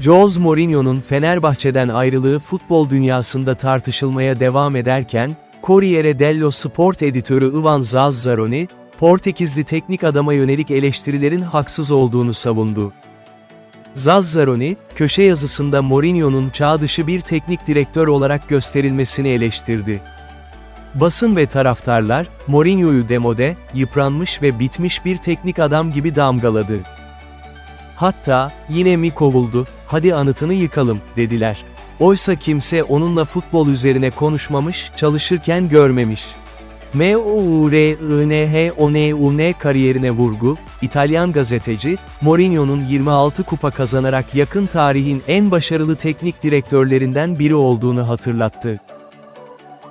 Jose Mourinho'nun Fenerbahçe'den ayrılığı futbol dünyasında tartışılmaya devam ederken, Corriere dello Sport editörü Ivan Zazzaroni, Portekizli teknik adama yönelik eleştirilerin haksız olduğunu savundu. Zazzaroni, köşe yazısında Mourinho'nun çağ dışı bir teknik direktör olarak gösterilmesini eleştirdi. Basın ve taraftarlar, Mourinho'yu demode, yıpranmış ve bitmiş bir teknik adam gibi damgaladı. Hatta, yine mi kovuldu, hadi anıtını yıkalım, dediler. Oysa kimse onunla futbol üzerine konuşmamış, çalışırken görmemiş. M-O-U-R-I-N-H-O-N-U-N kariyerine vurgu, İtalyan gazeteci, Mourinho'nun 26 kupa kazanarak yakın tarihin en başarılı teknik direktörlerinden biri olduğunu hatırlattı.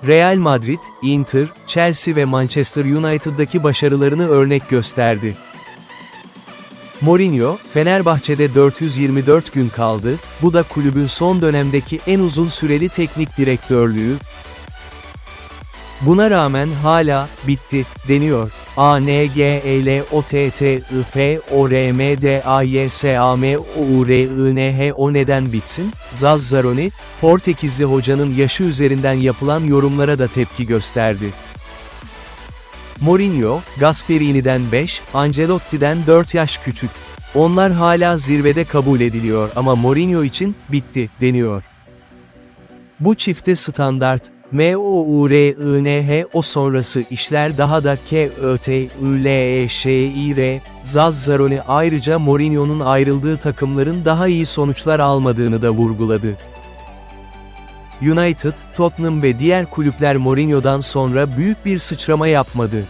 Real Madrid, Inter, Chelsea ve Manchester United'daki başarılarını örnek gösterdi. Mourinho, Fenerbahçe'de 424 gün kaldı, bu da kulübün son dönemdeki en uzun süreli teknik direktörlüğü. Buna rağmen hala, bitti, deniyor. A N G E L O T T I F O R M D A Y S A M O U R I N H O neden bitsin? Zazzaroni, Portekizli hocanın yaşı üzerinden yapılan yorumlara da tepki gösterdi. Mourinho, Gasperini'den 5, Ancelotti'den 4 yaş küçük. Onlar hala zirvede kabul ediliyor ama Mourinho için, bitti, deniyor. Bu çifte standart, M-O-U-R-I-N-H-O sonrası işler daha da K-Ö-T-Ü-L-E-Ş-İ-R, Zazzaroni ayrıca Mourinho'nun ayrıldığı takımların daha iyi sonuçlar almadığını da vurguladı. United, Tottenham ve diğer kulüpler Mourinho'dan sonra büyük bir sıçrama yapmadı.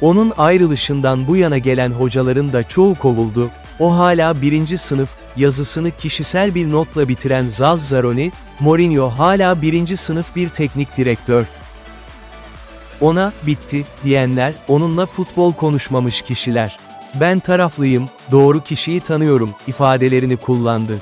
Onun ayrılışından bu yana gelen hocaların da çoğu kovuldu, o hala birinci sınıf, yazısını kişisel bir notla bitiren Zazzaroni, Mourinho hala birinci sınıf bir teknik direktör. Ona, bitti, diyenler, onunla futbol konuşmamış kişiler. Ben taraflıyım, doğru kişiyi tanıyorum, ifadelerini kullandı.